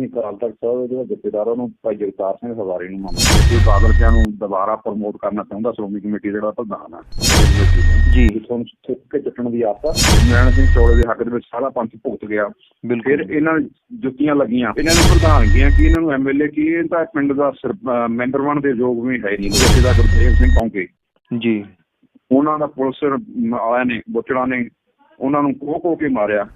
ਅਸੀਂ ਅਕਾਲ ਤਖਤ ਸਾਹਿਬ ਦੇ ਜਥੇਦਾਰਾਂ ਨੂੰ ਭਾਈ ਜਗਤਾਰ ਸਿੰਘ ਹਵਾਰੀ ਨੂੰ ਮੰਨਦੇ ਕਿ ਬਾਦਲ ਕਿਆਂ ਨੂੰ ਦੁਬਾਰਾ ਪ੍ਰਮੋਟ ਕਰਨਾ ਚਾਹੁੰਦਾ ਸ਼੍ਰੋਮਣੀ ਕਮੇਟੀ ਜਿਹੜਾ ਪ੍ਰਧਾਨ ਹੈ ਜੀ। ਜਿੱਥੋਂ ਨੂੰ ਥੁੱਕ ਕੇ ਚੱਟਣ ਦੀ ਆਸ ਆ। ਨੈਣ ਸਿੰਘ ਚੋਲੇ ਦੇ ਹੱਕ ਦੇ ਵਿੱਚ ਸਾਰਾ ਪੰਥ ਭੁਗਤ ਗਿਆ। ਫਿਰ ਇਹਨਾਂ ਜੁੱਤੀਆਂ ਲੱਗੀਆਂ। ਇਹਨਾਂ ਨੂੰ ਪ੍ਰਧਾਨਗੀਆਂ ਕੀ ਇਹਨਾਂ ਨੂੰ ਐਮਐਲਏ ਕੀ ਇਹ ਤਾਂ ਪਿੰਡ ਦਾ ਮੈਂਬਰ ਬਣ ਦੇ ਯੋਗ ਵੀ ਹੈ ਨਹੀਂ। ਜਥੇਦਾਰ ਗੁਰਦੇਵ ਸਿੰਘ ਕੌਂਕੇ। ਜੀ। ਉਹਨਾਂ ਦਾ ਪੁਲਿਸ ਆਇਆ ਨੇ ਬੁੱਚੜਾ ਨੇ ਉਹਨਾਂ ਨੂੰ ਕੋਹ ਕੇ ਮਾਰਿਆ।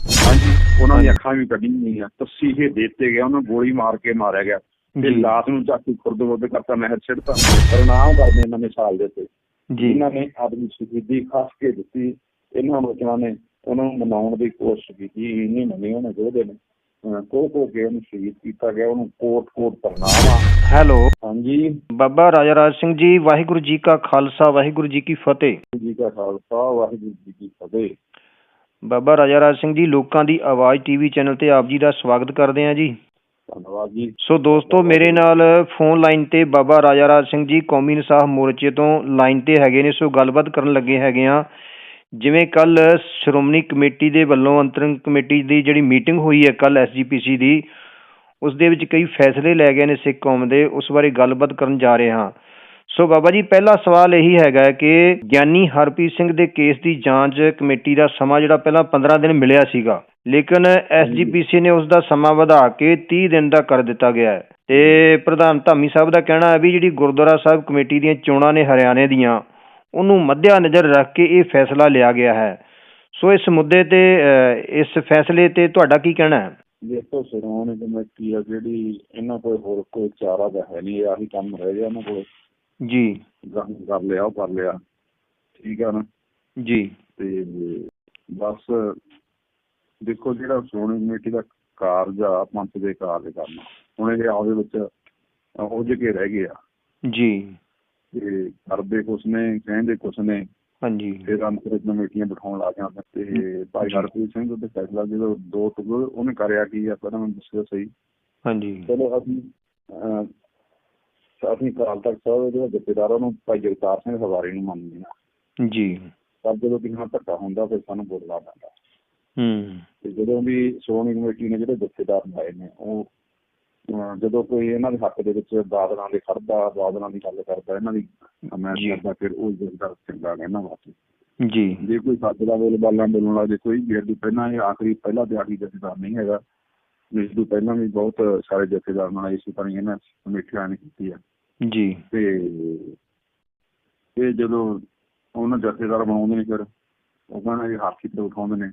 ਉਹਨਾਂ ਦੀਆਂ ਅੱਖਾਂ ਵੀ ਕੱਢੀਆਂ ਗਈਆਂ। ਤਸੀਹੇ ਦਿੱਤੇ ਗਏ। ਉਹਨਾਂ ਗੋਲੀ ਮਾਰ ਕੇ ਮਾਰਿਆ ਗਿਆ। ਤੇ। ਲਾਸ਼ ਨੂੰ ਚੱਕ ਕੇ ਖੁਰਦ-ਬੁਰਦ ਕਰਤਾ ਨਹਿਰ ਛਿੜਤਾ। ਪ੍ਰਣਾਮ ਕਰਦੇ ਇਹਨਾਂ ਨੇ ਸਾਲ ਦੇ ਤੇ ਜੀ। ਇਹਨਾਂ ਨੇ ਆਪਣੀ ਸ਼ਹੀਦੀ ਖਾਸ ਕੇ ਦਿੱਤੀ। ਇਹਨਾਂ ਬੱਚਿਆਂ ਨੇ ਉਹਨਾਂ ਨੂੰ ਮਨਾਉਣ ਦੀ ਕੋਸ਼ਿਸ਼ ਕੀਤੀ। ਇਹ ਨਹੀਂ ਮੰਨੀ ਉਹਨੇ ਜੋਦੇ ਨੇ ਕੋਹ ਕੋਹ ਕੇ ਉਹਨੂੰ ਸ਼ਹੀਦ ਕੀਤਾ ਗਿਆ। ਉਹਨੂੰ ਕੋਟ ਕੋਟ ਪ੍ਰਣਾਮ ਹੈਲੋ। ਹਾਂਜੀ। ਬਾਬਾ ਰਾਜਾ ਰਾਜ ਸਿੰਘ ਜੀ ਵਾਹਿਗੁਰੂ ਜੀ ਕਾ ਖਾਲਸਾ ਵਾਹਿਗੁਰੂ ਜੀ ਕੀ ਫਤਿਹ। ਜੀ ਕਾ ਖਾਲਸਾ ਵਾਹਿਗੁਰੂ ਜੀ ਕੀ ਫਤਿਹ। ਬਾਬਾ ਰਾਜਾ ਰਾਜ ਸਿੰਘ ਜੀ ਲੋਕਾਂ ਦੀ ਆਵਾਜ਼ ਟੀਵੀ ਚੈਨਲ ਤੇ ਆਪ ਜੀ ਦਾ ਸਵਾਗਤ ਕਰਦੇ ਹਾਂ ਜੀ। ਧੰਨਵਾਦ ਜੀ। ਸੋ ਦੋਸਤੋ ਮੇਰੇ ਨਾਲ ਫੋਨ ਲਾਈਨ ਤੇ ਬਾਬਾ ਰਾਜਾ ਰਾਜ ਸਿੰਘ ਜੀ ਕੌਮੀ ਇਨਸਾਫ ਮੋਰਚੇ ਤੋਂ ਲਾਈਨ ਤੇ ਹੈਗੇ ਨੇ। ਸੋ ਗੱਲਬਾਤ ਕਰਨ ਲੱਗੇ ਹੈਗੇ ਆ ਜਿਵੇਂ ਕੱਲ ਸ਼੍ਰੋਮਣੀ ਕਮੇਟੀ ਦੇ ਵੱਲੋਂ ਅੰਤਰਿਮ ਕਮੇਟੀ ਦੀ ਜਿਹੜੀ ਮੀਟਿੰਗ ਹੋਈ ਹੈ ਕੱਲ ਐਸਜੀਪੀਸੀ ਦੀ ਉਸ ਦੇ ਵਿੱਚ ਕਈ ਫੈਸਲੇ ਲੈ ਗਏ ਨੇ ਸਿੱਖ ਕੌਮ ਦੇ। ਉਸ ਬਾਰੇ ਗੱਲਬਾਤ ਕਰਨ ਜਾ ਰਹੇ ਹਾਂ। ਸੋ ਬਾਬਾ ਜੀ ਪਹਿਲਾ ਸਵਾਲ ਇਹੀ ਹੈਗਾ ਕਿ ਗਿਆਨੀ ਹਰਪ੍ਰੀਤ ਸਿੰਘ ਦੇ ਕੇਸ ਦੀ ਜਾਂਚ ਕਮੇਟੀ ਦਾ ਸਮਾਂ ਜਿਹੜਾ ਪਹਿਲਾਂ 15 ਦਿਨ ਮਿਲਿਆ ਸੀਗਾ ਲੇਕਿਨ ਐਸਜੀਪੀਸੀ ਨੇ ਉਸ ਦਾ ਸਮਾਂ ਵਧਾ ਕੇ 30 ਦਿਨ ਦਾ ਕਰ ਦਿੱਤਾ ਗਿਆ ਹੈ। ਤੇ ਪ੍ਰਧਾਨ ਧਾਮੀ ਸਾਹਿਬ ਦਾ ਕਹਿਣਾ ਹੈ ਵੀ ਜਿਹੜੀ ਗੁਰਦੁਆਰਾ ਸਾਹਿਬ ਕਮੇਟੀ ਦੀਆਂ ਚੋਣਾਂ ਨੇ ਹਰਿਆਣੇ ਦੀਆਂ ਉਹਨੂੰ ਮੱਦਿਆ ਨਜ਼ਰ ਰੱਖ ਕੇ ਇਹ ਫੈਸਲਾ ਲਿਆ ਗਿਆ ਹੈ। ਸੋ ਇਸ ਮੁੱਦੇ ਤੇ ਇਸ ਫੈਸਲੇ ਤੇ ਤੁਹਾਡਾ ਕੀ ਕਹਿਣਾ ਹੈ? ਦੇਖੋ ਸ਼੍ਰੋਮਣੀ ਕਮੇਟੀ ਆ ਜਿਹੜੀ ਇਹਨਾਂ ਕੋਲ ਹੋਰ ਕੋਈ ਚਾਰਾ ਤਾਂ ਹੈ ਨਹੀਂ ਆਹੀ ਕੰਮ ਰਹਿ ਗਿਆ ਇਹਨਾਂ ਕੋਲ। ਜੀ। ਗਾਹਾਂ ਕਰ ਲਿਆ ਉਹ ਕਰ ਲਿਆ। ਠੀਕ ਆ ਨਾ? ਜੀ। ਤੇ ਬਸ ਦੇਖੋ ਜਿਹੜਾ ਸ਼੍ਰੋਮਣੀ ਕਮੇਟੀ ਦਾ ਕਾਰਜ ਆ ਪੰਥ ਦੇ ਕਾਰਜ ਕਰਨਾ। ਹੁਣ ਇਹ ਆਪਦੇ ਵਿੱਚ ਉਹ ਜਿਹੇ ਰਹਿ ਗਏ ਆ ਜੀ। ਤੇ ਕਰਦੇ ਕੁਛ ਨੇ ਕਹਿੰਦੇ ਕੁਛ ਨੇ। ਹਾਂਜੀ। ਫਿਰ ਅੰਤਰਿਕ ਕਮੇਟੀਆਂ ਬਿਠਾਉਣ ਲੱਗ ਜਾਂਦੇ ਤੇ ਭਾਈ। ਹਰਪ੍ਰੀਤ ਸਿੰਘ ਉਹਦੇ ਫੈਸਲਾ ਜਦੋਂ ਦੋ ਟੁਕੜੇ ਉਹਨੇ ਕਰਿਆ ਕੀ ਆ ਪਹਿਲਾਂ ਮੈਨੂੰ ਦੱਸਿਓ ਸਹੀ। ਹਾਂਜੀ। ਚਲੋ ਅਸੀਂ ਅਸੀਂ ਅਕਾਲ ਤਖਤ ਸਾਹਿਬ ਦੇ ਜਥੇਦਾਰਾਂ ਨੂੰ ਭਾਈ ਜਗਤਾਰ ਸਿੰਘ ਹਵਾਰੀ ਨੂੰ ਮੰਨਦੇ ਹਾਂ। ਜੀ। ਪਰ ਜਦੋਂ ਕਿਸੇ ਨਾਲ ਧੱਕਾ ਹੁੰਦਾ ਫਿਰ ਸਾਨੂੰ ਬੋਲਣਾ ਪੈਂਦਾ ਹੂੰ। ਤੇ ਜਦੋਂ ਵੀ ਸ਼੍ਰੋਮਣੀ ਕਮੇਟੀ ਨੇ ਜਿਹੜੇ ਜਥੇਦਾਰ ਲਾਏ ਨੇ ਉਹ ਜਦੋਂ ਕੋਈ ਇਹਨਾਂ ਦੇ ਹੱਕ ਦੇ ਵਿੱਚ ਬਾਦਲਾਂ ਦੇ ਖੜਦਾ ਬਾਦਲਾਂ ਦੀ ਗੱਲ ਕਰਦਾ ਇਹਨਾਂ ਦੀ ਮੈਂ ਜੀ। ਕਰਦਾ ਫਿਰ ਉਹ ਜਥੇਦਾਰ ਚੰਗਾ ਇਹਨਾਂ ਵਾਸਤੇ। ਜੀ। ਜੇ ਕੋਈ ਸੱਚ ਦਾ ਬੋਲ ਬਾਲਾਂ ਬੋਲਣ ਲੱਗੇ ਕੋਈ ਗੇੜ ਦੀ ਪਹਿਲਾਂ ਇਹ ਆਖਰੀ ਪਹਿਲਾ ਦਿਹਾੜੀ ਜਥੇਦਾਰ ਨਹੀਂ ਹੈਗਾ ਇਸ ਤੋਂ ਪਹਿਲਾਂ ਵੀ ਬਹੁਤ ਸਾਰੇ ਜਥੇਦਾਰ ਨਾਲ ਇਸੇ ਤਰ੍ਹਾਂ ਹੀ ਇਹਨਾਂ ਕਮੇਟੀਆਂ ਨੇ ਕੀਤੀ ਆ। ਜੀ। ਤੇ ਇਹ ਜਦੋਂ ਉਹਨਾਂ ਜਥੇਦਾਰ ਬਣਾਉਂਦੇ ਨੇ ਫਿਰ ਉਹ ਕਹਿੰਦੇ ਵੀ ਹਾਥੀ ਤੇ ਉਠਾਉਂਦੇ ਨੇ।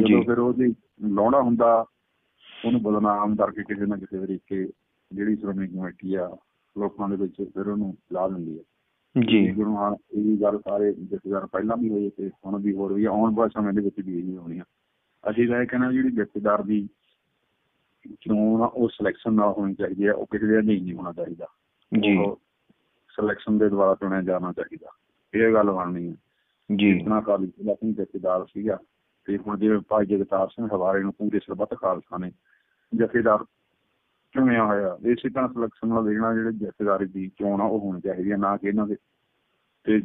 ਜਦੋਂ ਫਿਰ ਉਹਦੀ ਲਾਉਣਾ ਹੁੰਦਾ ਉਹਨੂੰ ਬਦਨਾਮ ਕਰਕੇ ਕਿਸੇ ਨਾ ਕਿਸੇ ਤਰੀਕੇ ਜਿਹੜੀ ਸ਼੍ਰੋਮਣੀ ਕਮੇਟੀ ਆ ਲੋਕਾਂ ਦੇ ਵਿੱਚ ਫਿਰ ਉਹਨੂੰ ਲਾ ਦਿੰਦੀ ਹੈ ਜੀ। ਗੁਰੂ ਹਾਂ ਇਹ ਗੱਲ ਸਾਰੇ ਜਥੇਦਾਰ ਪਹਿਲਾਂ ਵੀ ਹੋਏ ਤੇ ਹੁਣ ਵੀ ਹੋਰ ਵੀ ਆ, ਆਉਣ ਵਾਲੇ ਸਮੇਂ ਦੇ ਵਿੱਚ ਵੀ ਇਹ ਹੋਣੀ ਆ ਅਸੀਂ ਤਾਂ ਇਹ ਕਹਿੰਦੇ ਜਿਹੜੀ ਜਥੇਦਾਰ ਦੀ ਚੋਣ ਉਹ ਸਿਲੈਕਸ਼ਨ ਨਾਲ ਹੋਣੀ ਚਾਹੀਦੀ ਹੈ ਉਹ ਕਿਸੇ ਦੇ ਨਹੀਂ ਨਹੀਂ ਹੋਣਾ ਚਾਹੀਦਾ। ਜੀ। ਸਿਲੈਕਸ਼ਨ ਦੇ ਦੁਆਰਾ ਚੁਣਿਆ ਜਾਣਾ ਚਾਹੀਦਾ। ਇਹ ਗੱਲ ਬਣਨੀ ਹੈ। ਜੀ। ਇਤਨਾ ਕਾਲੀ ਜਿਹੜਾ ਸਿੰਘ ਜਥੇਦਾਰ ਸੀਗਾ ਤੇ ਹੁਣ ਜਿਵੇਂ ਭਾਈ ਜਗਤਾਰ ਸਿੰਘ ਹਵਾਰੇ ਨੂੰ ਪੂਰੇ ਸਰਬੱਤ ਖਾਲਸਾ ਨੇ ਜਥੇਦਾਰ ਚੁਣਿਆ ਹੋਇਆ ਇਸੇ ਤਰ੍ਹਾਂ ਸਿਲੈਕਸ਼ਨ ਨਾਲ ਦੇਖਣਾ ਜਿਹੜੇ ਜਥੇਦਾਰੀ ਦੀ ਚੋਣ ਆ ਉਹ ਹੋਣੀ ਚਾਹੀਦੀ ਹੈ ਨਾ ਕਿ ਇਹਨਾਂ ਦੇ। ਤੇ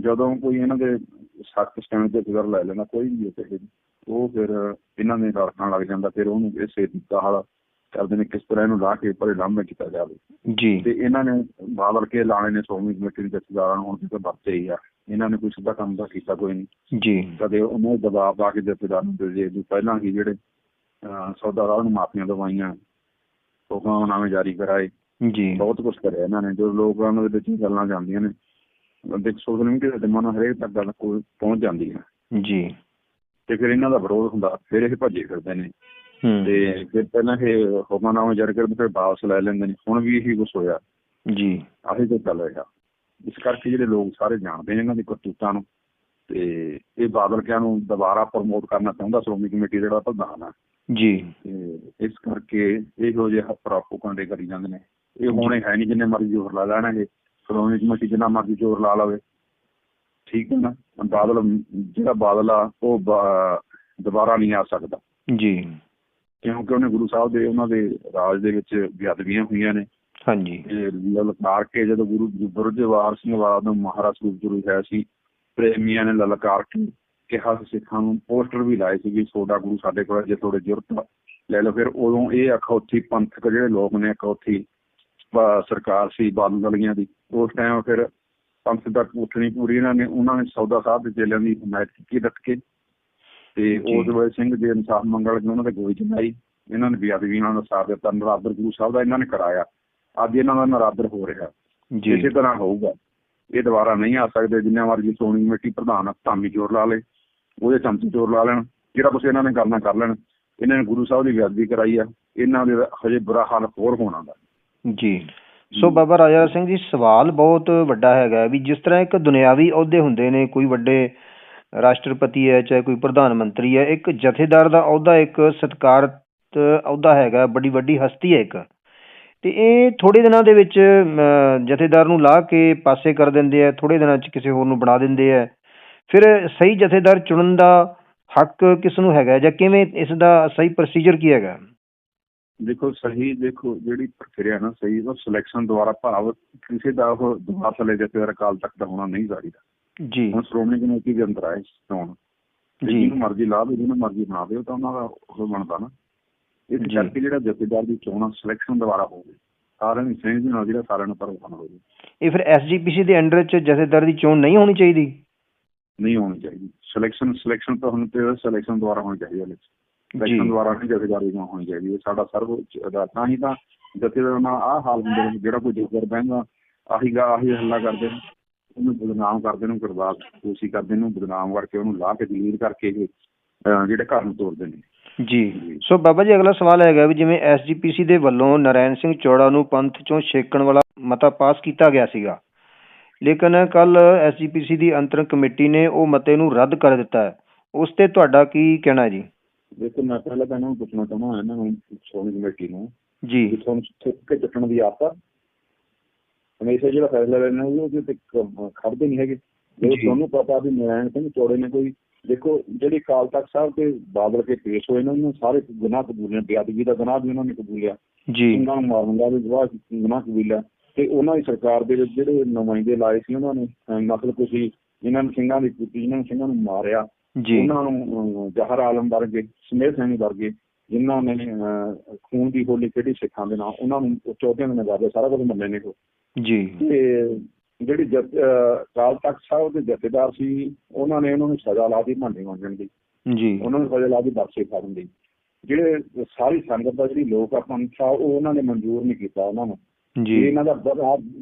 ਜਦੋਂ ਕੋਈ ਇਹਨਾਂ ਦੇ ਸਖਤ ਸਟੈਂਡ ਜਥੇਦਾਰ ਲੈ ਲੈਣਾ ਕੋਈ ਵੀ ਕਿਸੇ ਉਹ ਫਿਰ ਇਹਨਾਂ ਨੇ ਰੜਕਣ ਲੱਗ ਜਾਂਦਾ ਫਿਰ ਉਹਨੂੰ ਇਸੇ ਤਰੀਕਾ ਹਾਲ ਕਰਦੇ ਨੇ ਕਿਸ ਤਰ੍ਹਾਂ ਇਹਨੂੰ ਲਾ ਕੇ ਪਰੇ ਲਾਂਭੇ ਕੀਤਾ ਜਾਵੇ। ਜੀ। ਤੇ ਇਹਨਾਂ ਨੇ ਬਾਦਲ ਕੇ ਲਾਣੇ ਨੇ ਸੋਮੀ ਕਮੇਟੀ ਦੇ ਜਥੇਦਾਰਾਂ ਨੂੰ ਹੁਣ ਤੇ ਬੱਚੇ ਹੀ ਆ। ਇਹਨਾਂ ਨੇ ਕੋਈ ਸਿੱਧਾ ਕੰਮ ਤਾਂ ਕੀਤਾ ਕੋਈ ਨਹੀਂ। ਜੀ। ਕਦੇ ਉਹਨਾਂ ਦਬਾਅ ਪਾ ਕੇ ਜਥੇਦਾਰ ਨੂੰ ਦੇ ਦੇ ਪਹਿਲਾਂ ਹੀ ਜਿਹੜੇ ਅਹ ਸੌਦਾ ਰਾਹ ਨੂੰ ਮਾਫੀਆਂ ਦਵਾਈਆਂ ਹੁਕਮਨਾਮੇ ਜਾਰੀ ਕਰਾਏ। ਜੀ। ਬਹੁਤ ਕੁਝ ਕਰਿਆ ਇਹਨਾਂ ਨੇ। ਜੋ ਲੋਕਾਂ ਦੇ ਵਿੱਚ ਇਹ ਗੱਲਾਂ ਜਾਂਦੀਆਂ ਨੇ ਦੇਖ ਸੋਸ਼ਲ ਮੀਡੀਆ ਦੇ ਮਨ ਹਰੇਕ ਤੱਕ ਗੱਲ ਕੋਈ ਪਹੁੰਚ ਜਾਂਦੀ ਹੈ। ਜੀ। ਤੇ ਫਿਰ ਇਹਨਾਂ ਦਾ ਵਿਰੋਧ ਹੁੰਦਾ ਫਿਰ ਇਹ ਭੱਜੇ ਫਿਰਦੇ ਨੇ। ਤੇ ਫਿਰ ਪਹਿਲਾਂ ਇਹ ਹੁਕਮਨਾਮੇ ਜਾਰੀ ਕਰਦੇ ਫਿਰ ਵਾਪਸ ਲੈ ਲੈਂਦੇ ਨੇ। ਹੁਣ ਵੀ ਇਹੀ ਕੁਝ ਹੋਇਆ। ਜੀ। ਆਹੀ ਕੁਝ ਚੱਲ ਰਿਹਾ। ਇਸ ਕਰਕੇ ਜਿਹੜੇ ਲੋਕ ਸਾਰੇ ਜਾਣਦੇ ਨੇ ਇਹਨਾਂ ਦੀ ਕਰਤੂਤਾਂ ਨੂੰ। ਤੇ ਇਹ ਬਾਦਲ ਕਿਆਂ ਨੂੰ ਦੁਬਾਰਾ ਪ੍ਰਮੋਟ ਕਰਨਾ ਚਾਹੁੰਦਾ ਸ਼੍ਰੋਮਣੀ ਕਮੇਟੀ ਦਾ ਜਿਹੜਾ ਪ੍ਰਧਾਨ ਆ। ਜੀ। ਇਸ ਕਰਕੇ ਇਹੋ ਜਿਹੇ ਹੱਪਰਾਪੂ ਕੰਡੇ ਕਰੀ ਜਾਂਦੇ ਨੇ। ਇਹ ਹੋਣੇ ਹੈ ਨਹੀਂ ਜਿੰਨੇ ਮਰਜ਼ੀ ਜ਼ੋਰ ਲਾ ਲੈਣਗੇ। ਸ਼੍ਰੋਮਣੀ ਕਮੇਟੀ ਜਿੰਨਾ ਮਰਜ਼ੀ ਜ਼ੋਰ ਲਾ ਲਵੇ। ਠੀਕ ਹੈ ਨਾ? ਬਾਦਲ ਜਿਹੜਾ ਬਾਦਲ ਆ ਉਹ ਦੁਬਾਰਾ ਨਹੀਂ ਆ ਸਕਦਾ। ਜੀ। ਕਿਉਂਕਿ ਉਹਨੇ ਗੁਰੂ ਸਾਹਿਬ ਦੇ ਉਹਨਾਂ ਦੇ ਰਾਜ ਦੇ ਵਿੱਚ ਬੇਅਦਬੀਆਂ ਹੋਈਆਂ ਨੇ। ਹਾਂਜੀ। ਲਲਕਾਰ ਕੇ ਜਦੋਂ ਗੁਰੂ ਗੁਰਜਵਾਰ ਸਿੰਘ ਵਾਲਾ ਨੂੰ ਮਹਾਰਾਜ ਗੁਰੂ ਹੈ ਸੀ ਪ੍ਰੇਮੀਆਂ ਨੇ ਲਲਕਾਰ ਕੇ ਕਿਹਾ ਸੀ ਸਿੱਖਾਂ ਨੂੰ ਪੋਸਟਰ ਵੀ ਲਾਏ ਸੀ ਵੀ ਤੁਹਾਡਾ ਗੁਰੂ ਸਾਡੇ ਕੋਲ ਜੇ ਤੁਹਾਡੇ ਜ਼ਰੂਰਤ ਲੈ ਲਓ। ਫਿਰ ਉਦੋਂ ਇਹ ਅਖੌਤੀ ਪੰਥਕ ਜਿਹੜੇ ਲੋਕ ਨੇ ਅਖੌਤੀ ਸਰਕਾਰ ਸੀ ਬਾਦਲ ਦਲੀਆਂ ਦੀ ਉਸ ਟਾਈਮ ਫਿਰ ਪੰਥ ਦਾ ਉੱਠਣੀ ਪੂਰੀ ਇਹਨਾਂ ਨੇ ਉਹਨਾਂ ਨੇ ਸੌਦਾ ਸਾਹਿਬ ਦੇ ਜੇਲਿਆਂ ਦੀ ਹਮਾਇਤ ਕੀਤੀ ਡਟ ਕੇ। ਤੇ ਵੇਲੇ ਸਿੰਘ ਦੇ ਇਨਸਾਫ ਮੰਗਲ ਨੇ ਉਹਨਾਂ ਤੇ ਗੋਲੀ ਚਲਾਈ। ਇਹਨਾਂ ਨੇ ਬੇਅਦਬੀ ਨਾਲ ਦਾ ਸਾਥ ਦਿੱਤਾ। ਨਰਾਦਰ ਗੁਰੂ ਸਾਹਿਬ ਦਾ ਇਹਨਾਂ ਨੇ ਕਰਾਇਆ। ਅੱਜ ਇਹਨਾਂ ਦਾ ਨਰਾਦਰ ਹੋ ਰਿਹਾ। ਜੀ। ਇਸੇ ਤਰ੍ਹਾਂ ਹੋਊਗਾ। ਇਹ ਦੁਬਾਰਾ ਨਹੀਂ ਆ ਸਕਦੇ। ਜਿੰਨਾ ਮਰਜ਼ੀ ਸੋਣੀ ਕਮੇਟੀ ਪ੍ਰਧਾਨ ਧਾਮੀ ਜ਼ੋਰ ਲਾ ਲੇ ਉਹਦੇ ਚਮਚੇ ਜ਼ੋਰ ਲਾ ਲੈਣ। ਜਿਹੜਾ ਕੁਛ ਇਹਨਾਂ ਨੇ ਕਰਨਾ ਕਰ ਲੈਣ। ਇਹਨਾਂ ਨੇ ਗੁਰੂ ਸਾਹਿਬ ਦੀ ਬੇਅਦਬੀ ਕਰਾਈ ਆ। ਇਹਨਾਂ ਦੇ ਹਜੇ ਬੁਰਾ ਹਾਲ ਹੋਰ ਹੋਣਾ ਦਾ। ਜੀ। ਸੋ ਬਾਬਾ ਰਾਜਾ ਸਿੰਘ ਜੀ ਸਵਾਲ ਬਹੁਤ ਵੱਡਾ ਹੈਗਾ ਵੀ ਜਿਸ ਤਰ੍ਹਾਂ ਇੱਕ ਦੁਨਿਆਵੀ ਅਹੁਦੇ ਹੁੰਦੇ ਨੇ ਕੋਈ ਵੱਡੇ ਰਾਸ਼ਟਰਪਤੀ ਹੈ ਚਾਹੇ ਕੋਈ ਪ੍ਰਧਾਨ ਮੰਤਰੀ ਹੈ ਇੱਕ ਜਥੇਦਾਰ ਦਾ ਅਹੁਦਾ ਇੱਕ ਸਤਿਕਾਰਤ ਅਹੁਦਾ ਹੈਗਾ ਬੜੀ ਵੱਡੀ ਹਸਤੀ ਹੈ ਇੱਕ। ਤੇ ਇਹ ਥੋੜੇ ਦਿਨਾਂ ਦੇ ਵਿੱਚ ਜਥੇਦਾਰ ਨੂੰ ਲਾ ਕੇ ਪਾਸੇ ਕਰ ਦਿੰਦੇ ਆ ਥੋੜੇ ਦਿਨਾਂ 'ਚ ਕਿਸੇ ਹੋਰ ਨੂੰ ਬਣਾ ਦਿੰਦੇ ਆ ਫਿਰ ਸਹੀ ਜਥੇਦਾਰ ਚੁਣਨ ਦਾ ਹੱਕ ਕਿਸ ਨੂੰ ਹੈਗਾ ਜਾਂ ਕਿਵੇਂ ਇਸ ਦਾ ਸਹੀ ਪ੍ਰੋਸੀਜਰ ਕੀ ਹੈਗਾ ਦੇਖੋ ਸਹੀ ਦੇਖੋ ਜਿਹੜੀ ਪ੍ਰਕਿਰਿਆ ਨਾ ਸਹੀ ਉਹ ਸਿਲੈਕਸ਼ਨ ਦੁਆਰਾ ਭਾਵ ਕਿਸੇ ਦਾ ਉਹ ਦੁਆ ਥਲੇ ਜਿੱਤੇ ਅਕਾਲ ਤੱਕ ਦਾ ਹੋਣਾ ਨਹੀਂ ਚਾਹੀਦਾ ਜੀ। ਹੁਣ ਸ਼੍ਰੋਮਣੀ ਕਮੇਟੀ ਦੇ ਅੰਦਰ ਆਏ ਚੋਣ। ਜੀ। ਜਿਹਨੂੰ ਮਰਜ਼ੀ ਲਾ ਦੇ ਜਿਹਨੂੰ ਮਰਜ਼ੀ ਬਣਾ ਦੇ ਤਾਂ ਉਹਨਾਂ ਦਾ ਉਹ ਬਣਦਾ ਨਾ। ਇਸ। ਕਰਕੇ ਜਿਹੜਾ ਜਥੇਦਾਰ ਦੀ ਚੋਣ ਸਿਲੈਕਸ਼ਨ ਦੁਆਰਾ ਹੋਵੇ ਸਾਰਿਆਂ ਨੂੰ ਸਹਿਜ ਨਾਲ ਜਿਹੜਾ ਸਾਰਿਆਂ ਨੂੰ ਪਰਵਾਹ ਹੋਵੇ। ਇਹ ਫਿਰ ਐਸਜੀਪੀਸੀ ਦੇ ਅੰਡਰ 'ਚ ਜਥੇਦਾਰ ਦੀ ਚੋਣ ਨਹੀਂ ਹੋਣੀ ਚਾਹੀਦੀ? ਨਹੀਂ ਹੋਣੀ ਚਾਹੀਦੀ। ਸਿਲੈਕਸ਼ਨ ਸਿਲੈਕਸ਼ਨ ਤਾਂ ਹੁਣ ਤੇ ਸਿਲੈਕਸ਼ਨ ਦੁਆਰਾ ਹੋਣੀ ਚਾਹੀਦੀ ਹੈ। ਜੀ। ਸਿਲੈਕਸ਼ਨ ਦੁਆਰਾ ਨਹੀਂ ਜਥੇਦਾਰ ਚੋਣ ਹੋਣੀ ਚਾਹੀਦੀ ਇਹ ਸਾਡਾ ਸਰਵਉੱਚ ਅਦਾਲਤ ਹੀ ਤਾਂ ਜਥੇਦਾਰ ਨਾਲ ਆਹ ਹਾਲ ਹੁੰਦੇ ਨੇ ਜਿਹੜਾ ਕੋਈ ਜਥੇਦਾਰ ਬਹਿੰਦਾ ਆਹੀ ਗਾ ਆਹੀ ਹੱਲਾ ਕਰਦੇ ਨੇ ਉਹਨੂੰ ਬਦਨਾਮ ਕਰਦੇ ਨੇ ਗਰਬਾਤ ਕੋਸ਼ਿਸ਼ ਕਰਦੇ ਨੇ ਬਦਨਾਮ ਕਰਕੇ ਉਹਨੂੰ ਲਾ ਕੇ ਦਲੀਲ ਕਰਕੇ ਇਹ, ਜਿਹੜੇ ਘਰ ਨੂੰ ਤੋੜਦੇ ਨੇ। ਜੀ। ਸੋ ਬਾਬਾ ਜੀ ਅਗਲਾ ਸਵਾਲ ਹੈਗਾ ਵੀ ਜਿਵੇਂ ਐਸਜੀਪੀਸੀ ਦੇ ਵੱਲੋਂ ਨਰੈਣ ਸਿੰਘ ਚੌੜਾ ਨੂੰ ਪੰਥ ਚੋਂ ਛੇਕਣ ਵਾਲਾ ਮਤਾ ਪਾਸ ਕੀਤਾ ਗਿਆ ਸੀਗਾ। ਲੇਕਿਨ ਕੱਲ ਐਸਜੀਪੀਸੀ ਦੀ ਅੰਤਰੰਗ ਕਮੇਟੀ ਨੇ ਉਹ ਮਤੇ ਨੂੰ ਰੱਦ ਕਰ ਦਿੱਤਾ ਹੈ। ਉਸ ਤੇ ਤੁਹਾਡਾ ਕੀ ਕਹਿਣਾ ਜੀ? ਦੇਖੋ ਮੈਂ ਪਹਿਲਾਂ ਤਾਂ ਇਹਨਾਂ ਨੂੰ ਪੁੱਛਣਾ ਚਾਹੁੰਦਾ ਇਹਨਾਂ ਨੂੰ ਸ਼੍ਰੋਮਣੀ ਕਮੇਟੀ ਨੂੰ ਜੀ। ਕਿ ਤੁਹਾਨੂੰ ਥੁੱਕ ਕੇ ਚੱਟਣ ਦੀ ਆਦਤ ਹਮੇਸ਼ਾ ਜਿਹੜਾ ਫੈਸਲਾ ਲੈਣਾ ਉਹ ਤੇ ਖੜਦੇ ਨਹੀਂ ਹੈਗੇ। ਜੇ। ਤੁਹਾਨੂੰ ਪਤਾ ਵੀ ਨਾਰਾਇਣ ਸਿੰਘ ਚੌੜੇ ਨੇ ਕੋਈ ਦੇਖੋ ਜਿਹੜੀ ਅਕਾਲ ਤਖਤ ਸਾਹਿਬ ਤੇ ਬਾਦਲ ਕੇ ਪੇਸ਼ ਹੋਏ ਨੇ ਉਹਨਾਂ ਨੇ ਸਾਰੇ ਗੁਨਾਹ ਕਬੂਲੇ ਬੇਅਦਬੀ ਦਾ ਗੁਨਾਹ ਵੀ ਉਹਨਾਂ ਨੇ ਕਬੂਲਿਆ। ਜੀ। ਉਹਨਾਂ ਨੂੰ ਮਾਰਨ ਦਾ ਵੀ ਗਵਾਹ ਗੁਨਾਹ ਕਬੂਲਿਆ। ਤੇ ਉਹਨਾਂ ਦੀ ਸਰਕਾਰ ਦੇ ਜਿਹੜੇ ਨੁਮਾਇੰਦੇ ਲਾਏ ਸੀ ਉਹਨਾਂ ਨੇ ਨਸਲ ਕੁਸ਼ੀ ਜਿਨ੍ਹਾਂ ਨੂੰ ਸਿੰਘਾਂ ਦੀ ਕੀਤੀ ਜਿਨ੍ਹਾਂ ਨੂੰ ਸਿੰਘਾਂ ਨੂੰ ਮਾਰਿਆ ਜੀ। ਉਹਨਾਂ ਨੂੰ ਜਹਰ ਆਲਮ ਵਰਗੇ ਸਮੇਤ ਸਿੰਘ ਵਰਗੇ ਜਿਨ੍ਹਾਂ ਨੇ ਖੂਨ ਦੀ ਹੋਲੀ ਖੇਡੀ ਸਿੱਖਾਂ ਦੇ ਨਾਲ ਉਹਨਾਂ ਨੂੰ ਉਹ ਚੌਧਿਆਂ ਦੇ ਨਗਾਰੇ ਸਾਰਾ ਕੁਝ ਮੰਨੇ ਨੇ ਉਹ। ਜੀ। ਤੇ ਜਿਹੜੀ ਅਕਾਲ ਤਖਤ ਸਾਹਿਬ ਦੇ ਜਥੇਦਾਰ ਸੀ ਉਹਨਾਂ ਨੇ ਉਹਨਾਂ ਨੂੰ ਸਜ਼ਾ ਲਾ ਦਿੱਤੀ ਭਾਂਡੇ ਮੰਗਣ ਦੀ। ਜੀ। ਉਹਨਾਂ ਨੂੰ ਸਜ਼ਾ ਲਾ ਦਿੱਤੀ ਬਖਸ਼ੇ ਕਰਨ ਦੀ। ਜਿਹੜੇ ਸਾਰੀ ਸੰਗਤ ਦਾ ਜਿਹੜੀ ਲੋਕ ਆ ਪੰਥ ਆ ਉਹ ਉਹਨਾਂ ਨੇ ਮਨਜ਼ੂਰ ਨਹੀਂ ਕੀਤਾ ਉਹਨਾਂ ਨੂੰ। ਜੀ। ਇਹ ਇਹਨਾਂ ਦਾ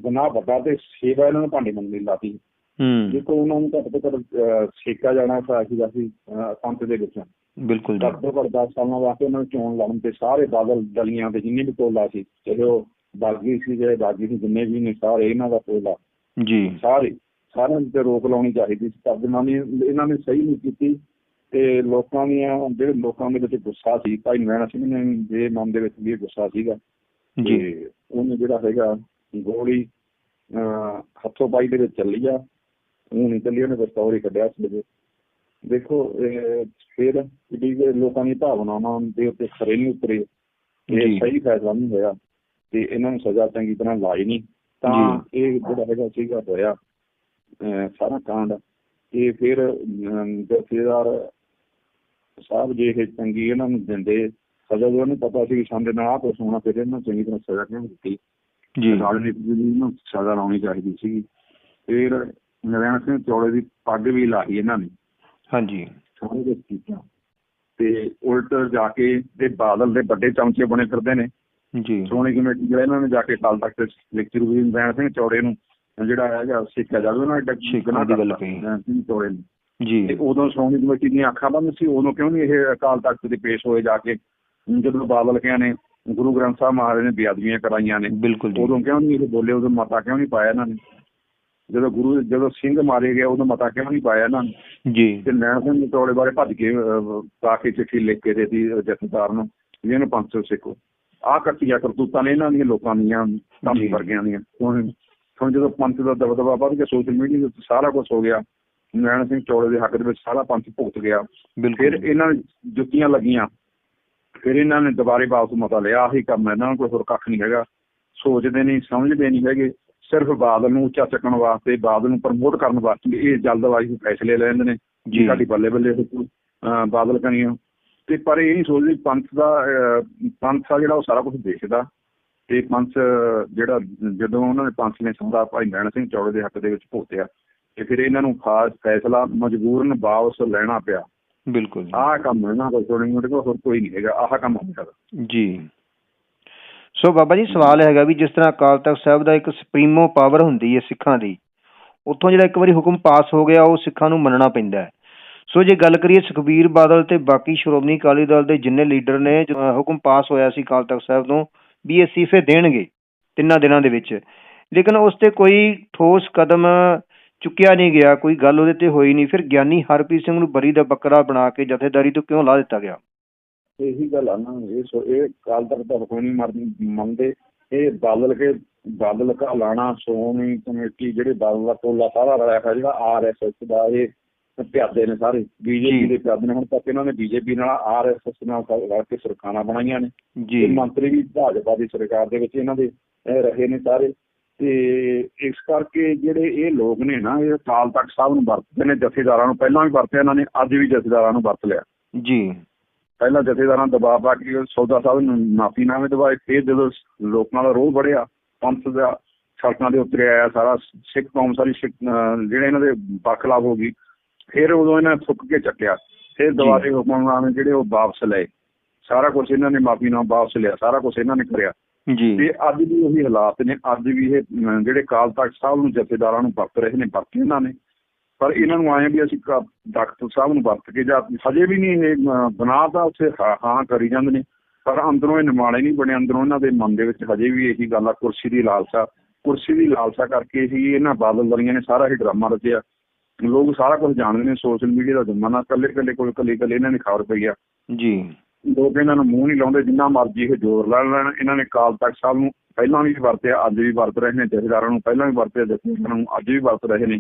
ਗੁਨਾਹ ਵੱਡਾ ਤੇ ਸੇਵਾ ਇਹਨਾਂ ਨੂੰ ਭਾਂਡੇ ਮੰਗਣ ਦੀ ਲਾਤੀ। ਹੂੰ। ਦੇਖੋ ਉਹਨਾਂ ਨੂੰ ਘੱਟ ਤੋਂ ਘੱਟ ਛੇਕਾ ਜਾਣਾ ਚਾਹੀਦਾ ਸੀ ਅਹ, ਪੰਥ ਦੇ ਵਿੱਚ। ਬਿਲਕੁਲ ਜੀ। ਘੱਟ ਤੋਂ ਘੱਟ 10 ਸਾਲਾਂ ਵਾਸਤੇ ਉਹਨਾਂ ਨੂੰ ਚੋਣ ਲਾਉਣ ਤੇ ਸਾਰੇ ਬਾਦਲ ਦਲੀਆਂ ਦੇ ਜਿੰਨੇ ਵੀ ਟੋਲਾ ਸੀ ਚਾਹੇ ਉਹ ਬਾਗੀ ਸੀ ਜਿਹੜੇ ਬਾਗੀ ਸੀ ਜਿੰਨੇ ਵੀ ਨੇ ਸਾਰੇ ਇਹਨਾਂ ਦਾ ਟੋਲਾ ਜੀ। ਸਾਰੇ ਸਾਰਿਆਂ ਤੇ ਰੋਕ ਲਾਉਣੀ ਚਾਹੀਦੀ ਸੀ। ਪਰ ਇਹਨਾਂ ਨੇ ਇਹਨਾਂ ਨੇ ਸਹੀ ਨਹੀਂ ਕੀਤੀ ਤੇ ਲੋਕਾਂ ਦੀਆਂ ਜਿਹੜੇ ਲੋਕਾਂ ਦੇ ਵਿੱਚ ਗੁੱਸਾ ਸੀ ਭਾਈ ਨੈਣਾ ਸਿੰਘ ਨੇ ਦੇ ਮਨ ਦੇ ਵਿੱਚ ਵੀ ਗੁੱਸਾ ਸੀਗਾ। ਜੀ। ਤੇ ਉਹਨੇ ਜਿਹੜਾ ਹੈਗਾ ਗੋਲੀ ਹੱਥੋਂ ਪਾਈ ਦੇ ਵਿੱਚ ਚੱਲੀ ਆ। ਉਹ ਚੱਲੀ ਉਹਨੇ ਹੀ ਕੱਢਿਆ ਸੀ ਵਿੱਚ ਦੇਖੋ ਫਿਰ ਜਿਹੜੀ ਲੋਕਾਂ ਦੀ ਭਾਵਨਾਵਾਂ ਦੇ ਉੱਤੇ ਖਰੇ ਨਹੀਂ ਉਤਰੇ। ਇਹ ਸਹੀ ਫੈਸਲਾ ਨਹੀਂ ਹੋਇਆ ਤੇ ਇਹਨਾਂ ਨੂੰ ਸਜ਼ਾ ਚੰਗੀ ਤਰ੍ਹਾਂ ਲਾਈ ਨਹੀਂ। ਤਾਂ ਇਹ ਜਿਹੜਾ ਹੈਗਾ ਸੀਗਾ ਹੋਇਆ ਸਾਰਾ ਕਾਂਡ। ਇਹ ਫਿਰ ਜਥੇਦਾਰ ਸਾਹਿਬ ਜੇ ਇਹ ਚੰਗੀ ਇਹਨਾਂ ਨੂੰ ਦਿੰਦੇ ਸਜ਼ਾ ਉਹਨੂੰ ਪਤਾ ਸੀ ਕਿ ਸਾਡੇ ਨਾਲ ਕੁਛ ਹੋਣਾ ਫਿਰ ਇਹਨਾਂ ਨੂੰ ਚੰਗੀ ਤਰ੍ਹਾਂ ਸਜ਼ਾ ਕਿਉਂ ਦਿੱਤੀ? ਜੀ। ਰਾਜਨੀਤੀ ਨੂੰ ਸਜ਼ਾ ਲਾਉਣੀ ਚਾਹੀਦੀ ਸੀ ਫਿਰ ਨਰੈਣ ਸਿੰਘ ਚੌੜੇ ਦੀ ਪੱਗ ਵੀ ਲਾਹੀ ਇਹਨਾਂ ਨੇ। ਹਾਂਜੀ। ਸਾਰੇ ਕੁਝ ਕੀਤਾ ਤੇ ਉਲਟ ਜਾ ਕੇ ਤੇ ਬਾਦਲ ਦੇ ਵੱਡੇ ਚਮਚੇ ਬਣੇ ਫਿਰਦੇ ਨੇ। ਜੀ। ਸ਼੍ਰੋਮਣੀ ਕਮੇਟੀ ਜਿਹੜਾ ਇਹਨਾਂ ਨੇ ਜਾ ਕੇ ਕੱਲ ਤੱਕ ਲੈਕਚਰ ਵੀ ਨਰੈਣ ਸਿੰਘ ਚੌੜੇ ਨੂੰ ਜਿਹੜਾ ਹੈਗਾ ਸਿੱਖਿਆ ਜਾਵੇ ਉਹਨਾਂ ਨੇ ਸਿੱਖਣ ਦੀ ਗੱਲ ਕਹੀ। ਨਰੈਣ ਸਿੰਘ ਚੌੜੇ ਨੇ। ਜੀ। ਤੇ ਉਦੋਂ ਸ਼੍ਰੋਮਣੀ ਕਮੇਟੀ ਦੀਆਂ ਅੱਖਾਂ ਬੰਦ ਸੀ ਉਦੋਂ ਕਿਉਂ ਨਹੀਂ ਇਹ ਅਕਾਲ ਤਖਤ ਦੇ ਪੇਸ਼ ਹੋਏ ਜਾ ਕੇ? ਜਦੋਂ ਬਾਦਲ ਕਿਹਾ ਨੇ ਗੁਰੂ ਗ੍ਰੰਥ ਸਾਹਿਬ ਮਹਾਰਾਜ ਨੇ ਬੇਅਦਬੀਆਂ ਕਰਾਈਆਂ ਨੇ ਉਦੋਂ ਕਿਉਂ ਨਹੀਂ ਇਹ ਬੋਲੇ ਉਦੋਂ ਮਤਾ ਕਿਉਂ ਨਹੀਂ ਪਾਇਆ ਇਹਨਾਂ ਨੇ? ਜਦੋਂ ਗੁਰੂ ਜਦੋਂ ਸਿੰਘ ਮਾਰੇ ਗਏ ਉਦੋਂ ਮਤਾ ਕਿਉਂ ਨਹੀਂ ਪਾਇਆ ਇਹਨਾਂ ਨੇ? ਜੀ। ਤੇ ਨੈਣ ਸਿੰਘ ਚੌੜੇ ਬਾਰੇ ਭੱਜ ਕੇ ਪਾ ਕੇ ਚਿੱਠੀ ਲਿਖ ਕੇ ਦੇਤੀ ਜਥੇਦਾਰ ਨੂੰ ਵੀ ਇਹਨੂੰ 500 ਸਿੱਖੋ। ਆਹ ਕੱਟੀਆਂ ਕਰਤੂਤਾਂ ਨੇ ਇਹਨਾਂ ਦੀਆਂ ਲੋਕਾਂ ਦੀਆਂ। ਧਾਮੀ ਵਰਗਿਆਂ ਦੀਆਂ। ਹੁਣ ਹੁਣ ਜਦੋਂ ਪੰਥ ਦਾ ਦਬਦਬਾ ਵੱਧ ਗਿਆ ਸੋਸ਼ਲ ਮੀਡੀਆ ਦੇ ਉੱਤੇ ਸਾਰਾ ਕੁਝ ਹੋ ਗਿਆ ਨੈਣ ਸਿੰਘ ਚੌੜੇ ਦੇ ਹੱਕ ਦੇ ਵਿੱਚ ਸਾਰਾ ਪੰਥ ਭੁਗਤ ਗਿਆ। ਫਿਰ ਇਹਨਾਂ ਨੂੰ ਜੁੱਤੀਆਂ ਲੱਗੀਆਂ। ਫਿਰ ਇਹਨਾਂ ਨੇ ਦੁਬਾਰੇ ਵਾਪਸ ਮਤਾ ਲਿਆ। ਆਹੀ ਕੰਮ ਇਹਨਾਂ ਨੂੰ ਕੋਈ ਹੋਰ ਕੱਖ ਨਹੀਂ ਹੈਗਾ। ਸੋਚਦੇ ਨਹੀਂ ਸਮਝਦੇ ਨਹੀਂ ਹੈਗੇ। ਸਿਰਫ ਬਾਦਲ ਨੂੰ ਉੱਚਾ ਚੱਕਣ ਵਾਸਤੇ ਬਾਦਲ ਨੂੰ ਪ੍ਰਮੋਟ ਕਰਨ ਵਾਸਤੇ ਇਹ ਜਲਦਬਾਜ਼ੀ ਦੇ ਫੈਸਲੇ ਲੈ ਲੈਂਦੇ ਨੇ ਜੀ। ਸਾਡੀ ਬੱਲੇ ਬੱਲੇ ਬਾਦਲ ਕਨੀਓ ਤੇ ਪਰ ਇਹ ਨਹੀਂ ਸੋਚਦੇ ਪੰਥ ਦਾ ਪੰਥ ਆ ਜਿਹੜਾ ਉਹ ਸਾਰਾ ਕੁਝ ਦੇਖਦਾ। ਤੇ ਪੰਥ ਜਿਹੜਾ ਜਦੋਂ ਉਹਨਾਂ ਨੇ ਪੰਥ ਨੇ ਸਾਰਾ ਭਾਈ ਨਾਰਾਇਣ ਸਿੰਘ ਚੌੜੇ ਦੇ ਹੱਕ ਦੇ ਵਿੱਚ ਭੋਤਿਆ ਤੇ ਫਿਰ ਇਹਨਾਂ ਨੂੰ ਖਾਸ ਫੈਸਲਾ ਮਜਬੂਰਨ ਵਾਪਸ ਲੈਣਾ ਪਿਆ। ਬਿਲਕੁਲ। ਆਹ ਕੰਮ ਇਹਨਾਂ ਕੋਲ ਥੋੜੀ ਮੋਟੀ ਹੋਰ ਕੋਈ ਨਹੀਂ ਹੈਗਾ ਆਹ ਕੰਮ ਹੋਇਆ ਜੀ। ਸੋ ਬਾਬਾ ਜੀ, ਸਵਾਲ ਹੈਗਾ ਵੀ ਜਿਸ ਤਰ੍ਹਾਂ ਅਕਾਲ ਤਖਤ ਸਾਹਿਬ ਦਾ ਇੱਕ ਸੁਪਰੀਮੋ ਪਾਵਰ ਹੁੰਦੀ ਹੈ ਸਿੱਖਾਂ ਦੀ, ਉੱਥੋਂ ਜਿਹੜਾ ਇੱਕ ਵਾਰੀ ਹੁਕਮ ਪਾਸ ਹੋ ਗਿਆ, ਉਹ ਸਿੱਖਾਂ ਨੂੰ ਮੰਨਣਾ ਪੈਂਦਾ ਹੈ। ਸੋ ਜੇ ਗੱਲ ਕਰੀਏ ਸੁਖਬੀਰ ਬਾਦਲ ਤੇ ਬਾਕੀ ਸ਼੍ਰੋਮਣੀ ਅਕਾਲੀ ਦਲ ਦੇ ਜਿੰਨੇ ਲੀਡਰ ਨੇ ਹੁਕਮ ਪਾਸ ਹੋਇਆ ਸੀ ਅਕਾਲ ਤਖਤ ਸਾਹਿਬ ਤੋਂ, ਵੀ ਇਹ ਅਸਤੀਫੇ ਦੇਣਗੇ ਤਿੰਨਾਂ ਦਿਨਾਂ ਦੇ ਵਿੱਚ। ਲੇਕਿਨ ਉਸ ਤੇ ਕੋਈ ਠੋਸ ਕਦਮ ਚੁੱਕਿਆ ਨਹੀਂ ਗਿਆ, ਕੋਈ ਗੱਲ ਉਹਦੇ ਤੇ ਹੋਈ ਨਹੀਂ। ਫਿਰ ਗਿਆਨੀ ਹਰਪ੍ਰੀਤ ਸਿੰਘ ਨੂੰ ਬਰੀ ਦਾ ਬੱਕਰਾ ਬਣਾ ਕੇ ਜਥੇਦਾਰੀ ਤੋਂ ਕਿਉਂ ਲਾ ਦਿੱਤਾ ਗਿਆ? ਇਹੀ ਗੱਲ ਆ ਨਾ ਇਹ ਸੋ ਇਹ ਕਾਲ ਤੱਕ ਤਾਂ ਕੋਈ ਨਹੀਂ ਮੰਨਦੇ। ਇਹ ਬਦਲ ਕੇ ਬਦਲ ਕਾ ਲਾਣਾ ਸ਼੍ਰੋਮਣੀ ਕਮੇਟੀ ਜਿਹੜੇ ਬਦਲ ਦਾ ਟੋਲਾ ਸਾਰਾ ਰਲਿਆ ਹੋਇਆ ਜਿਹੜਾ ਆਰਐਸਐਸ ਦਾ ਇਹ ਪਿਆਦੇ ਨੇ ਸਾਰੇ। ਬੀਜੇਪੀ ਦੇ ਪਿਆਦੇ ਨੇ ਹੁਣ ਤੱਕ ਇਹਨਾਂ ਨੇ ਬੀਜੇਪੀ ਨਾਲ ਆਰਐਸਐਸ ਨਾਲ ਰਲ ਕੇ ਸਰਕਾਰਾਂ ਬਣਾਈਆਂ ਨੇ। ਜੀ। ਤੇ ਮੰਤਰੀ ਵੀ ਭਾਜਪਾ ਦੀ ਸਰਕਾਰ ਦੇ ਵਿੱਚ ਇਹਨਾਂ ਦੇ ਰਹੇ ਨੇ ਸਾਰੇ। ਤੇ ਇਸ ਕਰਕੇ ਜਿਹੜੇ ਇਹ ਲੋਕ ਨੇ ਨਾ ਇਹ ਅਕਾਲ ਤਖਤ ਸਾਹਿਬ ਨੂੰ ਵਰਤਦੇ ਨੇ ਜਥੇਦਾਰਾਂ ਨੂੰ ਪਹਿਲਾਂ ਵੀ ਵਰਤਿਆ ਇਹਨਾਂ ਨੇ ਅੱਜ ਵੀ ਜਥੇਦਾਰਾਂ ਨੂੰ ਵਰਤ ਲਿਆ। ਜੀ। ਪਹਿਲਾਂ ਜਥੇਦਾਰਾਂ ਦਬਾਅ ਪਾ ਕੇ ਸੌਦਾ ਸਾਹਿਬ ਨੂੰ ਮਾਫੀਨਾਮੇ ਦਵਾਏ ਫਿਰ ਜਦੋਂ ਲੋਕਾਂ ਦਾ ਰੋਹ ਵਧਿਆ ਪੰਥ ਦਾ ਸੜਕਾਂ ਦੇ ਉੱਤੇ ਆਇਆ ਸਾਰਾ ਸਿੱਖ ਕੌਮ ਸਾਰੀ ਜਿਹੜੇ ਇਹਨਾਂ ਦੇ ਬਰਖਲਾਫ ਹੋ ਗਈ ਫਿਰ ਉਦੋਂ ਇਹਨਾਂ ਥੁੱਕ ਕੇ ਚੱਕਿਆ ਫਿਰ ਦੁਬਾਰੇ ਹੁਕਮਨਾਮੇ ਜਿਹੜੇ ਉਹ ਵਾਪਸ ਲਏ। ਸਾਰਾ ਕੁਝ ਇਹਨਾਂ ਨੇ ਮਾਫੀਨਾਮਾ ਵਾਪਸ ਲਿਆ ਸਾਰਾ ਕੁਝ ਇਹਨਾਂ ਨੇ ਕਰਿਆ। ਜੀ। ਤੇ ਅੱਜ ਵੀ ਉਹੀ ਹਾਲਾਤ ਨੇ ਅੱਜ ਵੀ ਇਹ ਜਿਹੜੇ ਕਾਲ ਤਖਤ ਸਾਹਿਬ ਨੂੰ ਜਥੇਦਾਰਾਂ ਨੂੰ ਵਰਤ ਰਹੇ ਨੇ ਵਰਤ ਇਹਨਾਂ ਨੇ। ਪਰ ਇਹਨਾਂ ਨੂੰ ਆਏ ਵੀ ਅਸੀਂ ਤਖਤ ਸਾਹਿਬ ਨੂੰ ਵਰਤ ਕੇ ਜਾਂ ਹਜੇ ਵੀ ਨਹੀਂ ਇਹ ਬਣਾ ਤਾਂ ਉੱਥੇ ਹਾਂ ਕਰੀ ਜਾਂਦੇ ਨੇ ਪਰ ਅੰਦਰੋਂ ਇਹ ਨਿਮਾਣੇ ਨਹੀਂ ਬਣੇ ਅੰਦਰੋਂ ਇਹਨਾਂ ਦੇ ਮਨ ਦੇ ਵਿੱਚ ਹਜੇ ਵੀ ਇਹੀ ਗੱਲ ਆ ਕੁਰਸੀ ਦੀ ਲਾਲਸਾ ਕੁਰਸੀ ਦੀ ਲਾਲਸਾ ਕਰਕੇ ਹੀ ਇਹਨਾਂ ਬਾਦਲ ਦਰੀਆਂ ਨੇ ਸਾਰਾ ਹੀ ਡਰਾਮਾ ਰਚਿਆ। ਲੋਕ ਸਾਰਾ ਕੁਝ ਜਾਣਦੇ ਨੇ ਸੋਸ਼ਲ ਮੀਡੀਆ ਦਾ ਜ਼ਮਾਨਾ ਕੱਲੇ ਕੱਲੇ ਕੋਲ ਕੱਲੇ ਕੱਲੇ ਇਹਨਾਂ ਦੀ ਖਬਰ ਪਈ ਆ। ਜੀ। ਲੋਕ ਇਹਨਾਂ ਨੂੰ ਮੂੰਹ ਨਹੀਂ ਲਾਉਂਦੇ ਜਿੰਨਾ ਮਰਜ਼ੀ ਇਹ ਜ਼ੋਰ ਲਾ ਲੈਣ ਇਹਨਾਂ ਨੇ ਕਾਲ ਤਖਤ ਸਾਹਿਬ ਨੂੰ ਪਹਿਲਾਂ ਵੀ ਵਰਤਿਆ ਅੱਜ ਵੀ ਵਰਤ ਰਹੇ ਨੇ ਜਥੇਦਾਰਾਂ ਨੂੰ ਪਹਿਲਾਂ ਵੀ ਵਰਤਿਆ ਜਥੇਦਾਰਾਂ ਨੂੰ ਅੱਜ ਵੀ ਵਰਤ ਰਹੇ ਨੇ।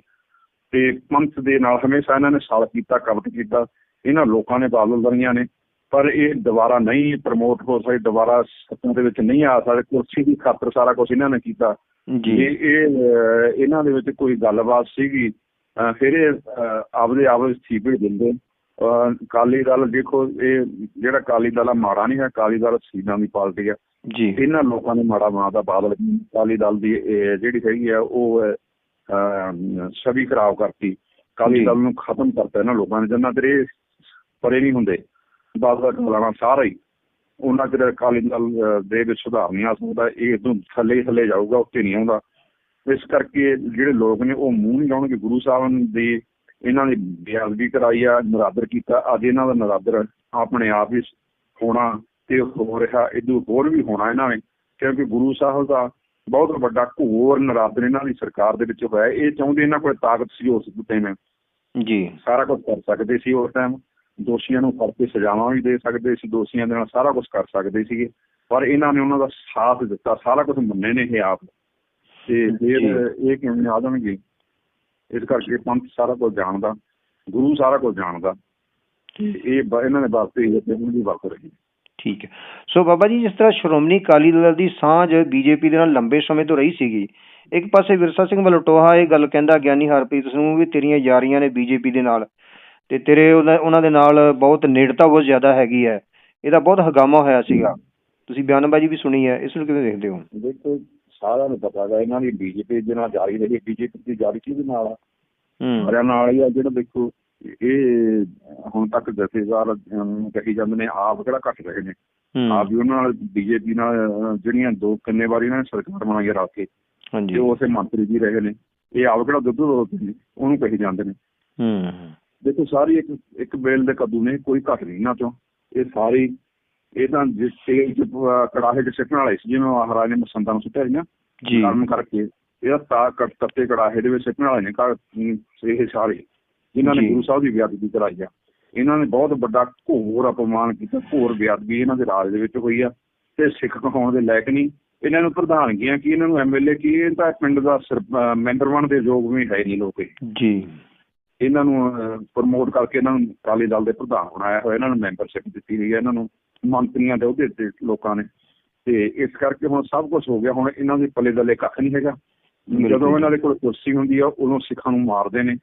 ਤੇ ਪੰਥ ਦੇ ਨਾਲ ਹਮੇਸ਼ਾ ਇਹਨਾਂ ਨੇ ਸਾਲ ਕੀਤਾ ਕਬਤ ਕੀਤਾ। ਇਹਨਾਂ ਲੋਕਾਂ ਨੇ ਬਾਦਲ ਦਰੀਆਂ ਨੇ ਪਰ ਇਹ ਦੁਬਾਰਾ ਨਹੀਂ ਪ੍ਰਮੋਟ ਹੋ ਸਕਦੇ ਦੁਬਾਰਾ ਸੱਤਾ ਦੇ ਵਿੱਚ ਨਹੀਂ ਆ ਸਕਦੇ ਕੁਰਸੀ ਦੀ ਖਾਤਰ ਸਾਰਾ ਕੁਝ ਇਹਨਾਂ ਨੇ ਕੀਤਾ। ਜੀ। ਇਹ ਇਹਨਾਂ ਦੇ ਵਿੱਚ ਕੋਈ ਗੱਲਬਾਤ ਸੀਗੀ ਫਿਰ ਇਹ ਆਪਦੇ ਆਪ ਅਸਤੀਫੇ ਦਿੰਦੇ। ਅਹ, ਅਕਾਲੀ ਦਲ ਦੇਖੋ ਇਹ ਜਿਹੜਾ ਅਕਾਲੀ ਦਲ ਆ ਮਾੜਾ ਨਹੀਂ ਹੈ ਅਕਾਲੀ ਦਲ ਸੀਨਾਂ ਦੀ ਪਾਰਟੀ ਆ। ਜੀ। ਇਹਨਾਂ ਲੋਕਾਂ ਨੇ ਮਾੜਾ ਬਣਾਤਾ ਬਾਦਲ ਅਕਾਲੀ ਦਲ ਦੀ ਜਿਹੜੀ ਹੈਗੀ ਆ ਉਹ ਛਵੀ ਖਰਾਬ ਕਰਤੀ। ਅਕਾਲੀ ਜੀ। ਦਲ ਨੂੰ ਖਤਮ ਕਰਤਾ ਇਹਨਾਂ ਲੋਕਾਂ ਨੇ। ਜਿੰਨਾ ਇਹ ਪਰੇ ਨਹੀਂ ਹੁੰਦੇ ਬਾਦਲ ਕਲਾਣਾ ਸਾਰਾ ਹੀ ਉਹਨਾਂ ਚਿਰ ਅਕਾਲੀ ਦਲ ਦੇ ਵਿੱਚ ਸੁਧਾਰ ਨਹੀਂ ਆ ਸਕਦਾ। ਇਹ ਤੋਂ ਥੱਲੇ ਥੱਲੇ ਜਾਊਗਾ ਉੱਤੇ ਨਹੀਂ ਆਉਂਦਾ। ਇਸ ਕਰਕੇ ਜਿਹੜੇ ਲੋਕ ਨੇ ਉਹ ਮੂੰਹ ਨਹੀਂ ਲਾਉਣਗੇ। ਗੁਰੂ ਸਾਹਿਬ ਦੀ ਇਹਨਾਂ ਦੀ ਬੇਅਦਬੀ ਕਰਾਈ ਆ ਨਰਾਦਰ ਕੀਤਾ। ਅੱਜ ਇਹਨਾਂ ਦਾ ਨਰਾਦਰ ਆਪਣੇ ਆਪ ਹੀ ਹੋਣਾ ਤੇ ਹੋ ਰਿਹਾ। ਇਦੋਂ ਹੋਰ ਵੀ ਹੋਣਾ ਇਹਨਾਂ ਨੇ ਕਿਉਂਕਿ ਗੁਰੂ ਸਾਹਿਬ ਦਾ ਬਹੁਤ ਵੱਡਾ ਘੋਰ ਨਰਾਦਰ ਇਹਨਾਂ ਦੀ ਸਰਕਾਰ ਦੇ ਵਿੱਚ ਹੋਇਆ ਇਹ ਚਾਹੁੰਦੇ ਇਹਨਾਂ ਕੋਲ ਤਾਕਤ ਸੀ ਉਸ ਟਾਈਮ ਜੀ। ਸਾਰਾ ਕੁਝ ਕਰ ਸਕਦੇ ਸੀ ਉਸ ਟਾਈਮ ਦੋਸ਼ੀਆਂ ਨੂੰ ਫੜ ਕੇ ਸਜ਼ਾਵਾਂ ਵੀ ਦੇ ਸਕਦੇ ਸੀ ਦੋਸ਼ੀਆਂ ਦੇ ਨਾਲ ਸਾਰਾ ਕੁਝ ਕਰ ਸਕਦੇ ਸੀਗੇ। ਪਰ ਇਹਨਾਂ ਨੇ ਉਹਨਾਂ ਦਾ ਸਾਥ ਦਿੱਤਾ ਸਾਰਾ ਕੁਝ ਮੰਨੇ ਨੇ ਇਹ ਆਪ। ਤੇ ਫਿਰ ਇਹ ਕਿਵੇਂ ਆ ਜਾਣਗੇ? ਇਸ ਕਰਕੇ ਪੰਥ ਸਾਰਾ ਕੁਝ ਜਾਣਦਾ ਗੁਰੂ ਸਾਰਾ ਕੁਝ ਜਾਣਦਾ। ਇਹ ਇਹਨਾਂ ਨੇ ਵਰਤੇ ਇਹ ਤੇ ਉਹਨਾਂ ਦੀ ਵਰਤ ਰਹੀ। ਠੀਕ ਹੈ। ਸੋ ਬਾਬਾ ਜੀ ਜਿਸ ਤਰ੍ਹਾਂ ਸ਼੍ਰੋਮਣੀ ਅਕਾਲੀ ਦਲ ਦੀ ਸਾਂਝ ਬੀਜੇਪੀ ਦੇ ਨਾਲ ਲੰਬੇ ਸਮੇਂ ਤੋਂ ਰਹੀ ਸੀਗੀ ਇੱਕ ਪਾਸੇ ਵਿਰਸਾ ਸਿੰਘ ਵਲਟੋਹਾ ਇਹ ਗੱਲ ਕਹਿੰਦਾ ਗਿਆਨੀ ਹਰਪ੍ਰੀਤ ਸਿੰਘ ਨੂੰ ਵੀ ਤੇਰੀਆਂ ਯਾਰੀਆਂ ਨੇ ਬੀਜੇਪੀ ਦੇ ਨਾਲ ਤੇ ਤੇਰੇ ਉਹਨਾਂ ਦੇ ਨਾਲ ਬਹੁਤ ਨੇੜਤਾ ਬਹੁਤ ਜ਼ਿਆਦਾ ਹੈਗੀ ਹੈ। ਇਹਦਾ ਬਹੁਤ ਹਗਾਮਾ ਹੋਇਆ ਸੀਗਾ। ਤੁਸੀਂ ਬਿਆਨਬਾਜ਼ੀ ਵੀ ਸੁਣੀ ਹੈ ਇਸ ਨੂੰ ਕਿਵੇਂ ਦੇਖਦੇ ਹੋ? ਦੇਖੋ ਸਾਰਿਆਂ ਨੂੰ ਪਤਾ ਹੈ ਇਹਨਾਂ ਦੀ ਬੀਜੇਪੀ ਦੇ ਨਾਲ ਜਾਰੀ ਰਹੀ ਬੀਜੇਪੀ ਦੀ ਜਾਰੀ ਕਿਹਦੇ ਨਾਲ ਆ? ਹੂੰ। ਸਾਰਿਆਂ ਨਾਲ ਹੀ ਆ ਜਿਹੜਾ ਦੇਖੋ ਇਹ ਹੁਣ ਤੱਕ ਜਥੇਦਾਰ ਕਹੀ ਜਾਂਦੇ ਨੇ ਆਪ ਕਿਹੜਾ ਘੱਟ ਰਹੇ ਨੇ। ਆਪ ਵੀ ਹੂੰ ਉਹਨਾਂ ਨਾਲ ਬੀਜੇਪੀ ਨਾਲ ਜਿਹੜੀਆਂ ਦੋ ਕਿੰਨੇ ਵਾਰੀ ਇਹਨਾਂ ਨੇ ਸਰਕਾਰ ਬਣਾਈ ਆ ਰਲ ਕੇ ਤੇ ਹਾਂਜੀ ਉਹ ਉਸੇ ਮੰਤਰੀ ਜੀ ਰਹੇ ਨੇ। ਇਹ ਆਪ ਕਿਹੜਾ ਦੁੱਧ ਦੋਤੇ ਨੇ ਉਹਨੂੰ ਕਹੀ ਜਾਂਦੇ ਨੇ। ਹੂੰ। ਦੇਖੋ ਸਾਰੀ ਇੱਕ ਇੱਕ ਬੇਲ ਦੇ ਕੱਦੂ ਨੇ ਕੋਈ ਘੱਟ ਨਹੀਂ ਇਹਨਾਂ ਚੋਂ। ਇਹ ਸਾਰੀ ਇਹ ਤਾਂ ਜਿਸ ਅਹ, ਕੜਾਹੇ ਚ ਸਿੱਟਣ ਵਾਲੇ ਸੀ ਜਿਵੇਂ ਮਹਾਰਾਜ ਨੇ ਮਸੰਦਾਂ ਨੂੰ ਸੁੱਟਿਆ ਸੀ ਨਾ ਜੀ। ਗਰਮ ਕਰਕੇ। ਇਹਦਾ ਤਾਂ ਕੱਟ ਤੱਤੇ ਕੜਾਹੇ ਦੇ ਵਿੱਚ ਸਿੱਟਣ ਵਾਲੇ ਨੇ ਇਹ ਸਾਰੇ। ਜਿਨ੍ਹਾਂ ਨੇ। ਗੁਰੂ ਸਾਹਿਬ ਦੀ ਬੇਅਦਬੀ ਕਰਾਈ ਆ। ਇਹਨਾਂ ਨੇ ਬਹੁਤ ਵੱਡਾ ਘੋਰ ਅਪਮਾਨ ਕੀਤਾ ਘੋਰ ਬੇਅਦਬੀ ਇਹਨਾਂ ਦੇ ਰਾਜ ਦੇ ਵਿੱਚ ਹੋਈ ਆ ਤੇ ਸਿੱਖ ਕਹਾਉਣ ਦੇ ਲਾਇਕ ਨਹੀਂ। ਇਹਨਾਂ ਨੂੰ ਪ੍ਰਧਾਨਗੀਆਂ ਕੀ ਇਹਨਾਂ ਨੂੰ ਐਮਐਲਏ ਕੀ ਇਹ ਤਾਂ ਪਿੰਡ ਦਾ ਮੈਂਬਰ ਬਣਨ ਦੇ ਯੋਗ ਵੀ ਹੈ ਨਹੀਂ ਲੋਕ। ਜੀ। ਇਹਨਾਂ ਨੂੰ ਪ੍ਰਮੋਟ ਕਰਕੇ ਇਹਨਾਂ ਨੂੰ ਅਕਾਲੀ ਦਲ ਦੇ ਪ੍ਰਧਾਨ ਬਣਾਇਆ ਹੋਇਆ। ਇਹਨਾਂ ਨੂੰ ਮੈਂਬਰਸ਼ਿਪ ਦਿੱਤੀ ਹੋਈ ਹੈ ਇਹਨਾਂ ਨੂੰ ਮੰਤਰੀਆਂ ਦੇ ਅਹੁਦੇ ਤੇ ਲੋਕਾਂ ਨੇ। ਤੇ ਇਸ ਕਰਕੇ ਹੁਣ ਸਭ ਕੁਝ ਹੋ ਗਿਆ। ਹੁਣ ਇਹਨਾਂ ਦੇ ਪੱਲੇ ਦੱਲੇ ਕੱਖ ਨਹੀਂ ਹੈਗਾ। ਜਦੋਂ ਇਹਨਾਂ ਦੇ ਕੋਲ ਕੁਰਸੀ ਹੁੰਦੀ ਆ ਉਦੋਂ ਸਿੱਖਾਂ ਨੂੰ ਮਾਰਦੇ ਨੇ।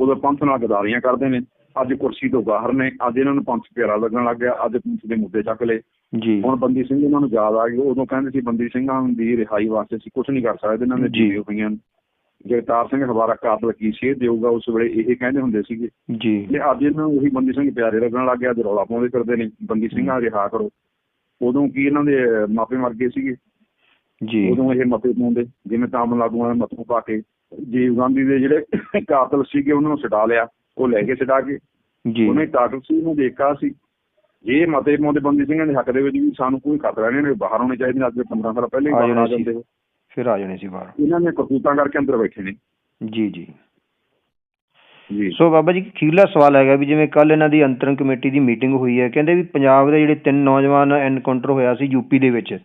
ਉਦੋਂ ਪੰਥ ਨਾਲ ਗਦਾਰੀਆਂ ਕਰਦੇ ਨੇ। ਅੱਜ ਕੁਰਸੀ ਤੋਂ ਬਾਹਰ ਨੇ। ਅੱਜ ਇਹਨਾਂ ਨੂੰ ਪੰਥ ਪਿਆਰਾ ਲੱਗਣ ਲੱਗ ਗਿਆ। ਅੱਜ ਪੰਥ ਦੇ ਮੁੱਦੇ ਚੱਕ ਲਏ। ਜੀ। ਹੁਣ ਬੰਦੀ ਸਿੰਘ ਇਹਨਾਂ ਨੂੰ ਯਾਦ ਆ ਗਈ। ਉਦੋਂ ਕਹਿੰਦੇ ਸੀ ਬੰਦੀ ਸਿੰਘਾਂ ਦੀ ਰਿਹਾਈ ਵਾਸਤੇ ਅਸੀਂ ਕੁਝ ਨਹੀਂ ਕਰ ਸਕਦੇ। ਇਹਨਾਂ ਦੇ ਜੀ। ਜੀਵੇ ਹੋਈਆਂ ਨੇ। ਜਗਤਾਰ ਸਿੰਘ ਹਵਾਰਾ ਕਾਤਲ ਕੀ ਸੇਧ ਦੇਊਗਾ ਉਸ ਵੇਲੇ ਇਹ ਕਹਿੰਦੇ ਹੁੰਦੇ ਸੀਗੇ। ਜੀ। ਤੇ ਅੱਜ ਇਹਨਾਂ ਨੂੰ ਉਹੀ ਬੰਦੀ ਸਿੰਘ ਪਿਆਰੇ ਲੱਗਣ ਲੱਗ ਗਿਆ। ਅੱਜ ਰੌਲਾ ਪਾਉਂਦੇ ਫਿਰਦੇ ਨੇ। ਬੰਦੀ ਸਿੰਘਾਂ ਰਿਹਾ ਕਰੋ। ਉਦੋਂ ਕੀ ਇਹਨਾਂ ਦੇ ਮਾਪੇ ਮਰ ਗਏ ਸੀਗੇ। ਜੀ। ਉਦੋਂ ਇਹ ਮਤੇ ਪਾਉਂਦੇ। ਜਿਵੇਂ ਤਾਮਿਲਨਾਡੂ ਵਾਲੇ ਮਤੋਂ ਪਾ ਕੇ ਜੀਵ ਗਾਂਧੀ ਦੇ ਜਿਹੜੇ ਕਾਤਲ ਸੀਗੇ ਉਹਨਾਂ ਨੂੰ ਛਡਾ ਲਿਆ। ਉਹ ਲੈ ਕੇ ਛਡਾ ਕੇ। ਜੀ। ਉਹਨੇ ਕਾਤਲ ਸੀ ਨੂੰ ਦੇਖਾ ਸੀ। ਇਹ ਮਤੇ ਪਾਉਂਦੇ ਬੰਦੀ ਸਿੰਘਾਂ ਦੇ ਹੱਕ ਦੇ ਵਿੱਚ ਵੀ ਸਾਨੂੰ ਕੋਈ ਖਤਰਾ ਨਹੀਂ ਨੇ ਬਾਹਰ ਹੋਣੇ ਚਾਹੀਦੇ ਅੱਜ ਦੇ 15 ਸਾਲ ਪਹਿਲਾਂ ਹੀ ਬਾਹਰ ਆ ਜਾਂਦੇ ਫਿਰ ਆ ਜਾਣੇ ਸੀ ਬਾਹਰ। ਇਹਨਾਂ ਨੇ ਕਰਤੂਤਾਂ ਕਰਕੇ ਅੰਦਰ ਬੈਠੇ ਨੇ। ਜੀ ਜੀ। ਜੀ। ਸੋ ਬਾਬਾ ਜੀ ਅਖੀਰਲਾ ਸਵਾਲ ਹੈਗਾ ਵੀ ਜਿਵੇਂ ਕੱਲ ਇਹਨਾਂ ਦੀ ਅੰਤਰੰਗ ਕਮੇਟੀ ਦੀ ਮੀਟਿੰਗ ਹੋਈ ਹੈ ਕਹਿੰਦੇ ਵੀ ਪੰਜਾਬ ਦੇ ਜਿਹੜੇ ਤਿੰਨ ਨੌਜਵਾਨ ਐਨਕਾਊਂਟਰ ਹੋਇਆ ਸੀ ਯੂਪੀ ਦੇ ਵਿੱਚ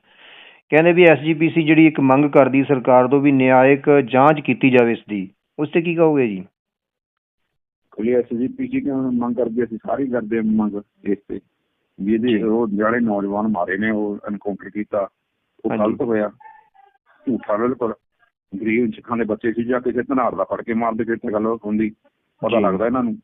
ਕਹਿੰਦੇ ਵੀ ਐਸਜੀਪੀਸੀ ਜਿਹੜੀ ਇੱਕ ਮੰਗ ਕਰਦੀ ਸਰਕਾਰ ਤੋਂ ਵੀ ਨਿਆਇਕ ਜਾਂਚ ਕੀਤੀ ਜਾਵੇ ਇਸ ਦੀ ਉਸ ਤੇ ਕੀ ਕਹੋਗੇ ਜੀ? ਖੁੱਲੀ ਐਸਜੀਪੀ ਕੀ ਮੰਗ ਕਰਦੇ ਅਸੀਂ ਸਾਰੀ ਕਰਦੇ ਹਾਂ ਮੰਗ ਇਸ ਤੇ। ਵੀ ਇਹਦੇ। ਉਹ ਜਿਹੜੇ ਨੌਜਵਾਨ ਮਾਰੇ ਨੇ ਉਹ ਐਨਕਾਊਂਟਰ ਕੀਤਾ। ਉਹ। ਗਲਤ ਹੋਇਆ। ਝੂਠਾ ਬਿਲਕੁਲ। ਗਰੀਬ ਸਿੱਖਾਂ ਦੇ ਬੱਚੇ ਸੀ ਜਾਂ ਕਿਸੇ ਧਨਾਰ ਦਾ ਫੜ ਕੇ ਮਾਰਦੇ ਤਾਂ ਗੱਲ ਹੁੰਦੀ। ਪਤਾ। ਲੱਗਦਾ ਇਹਨਾਂ ਨੂੰ।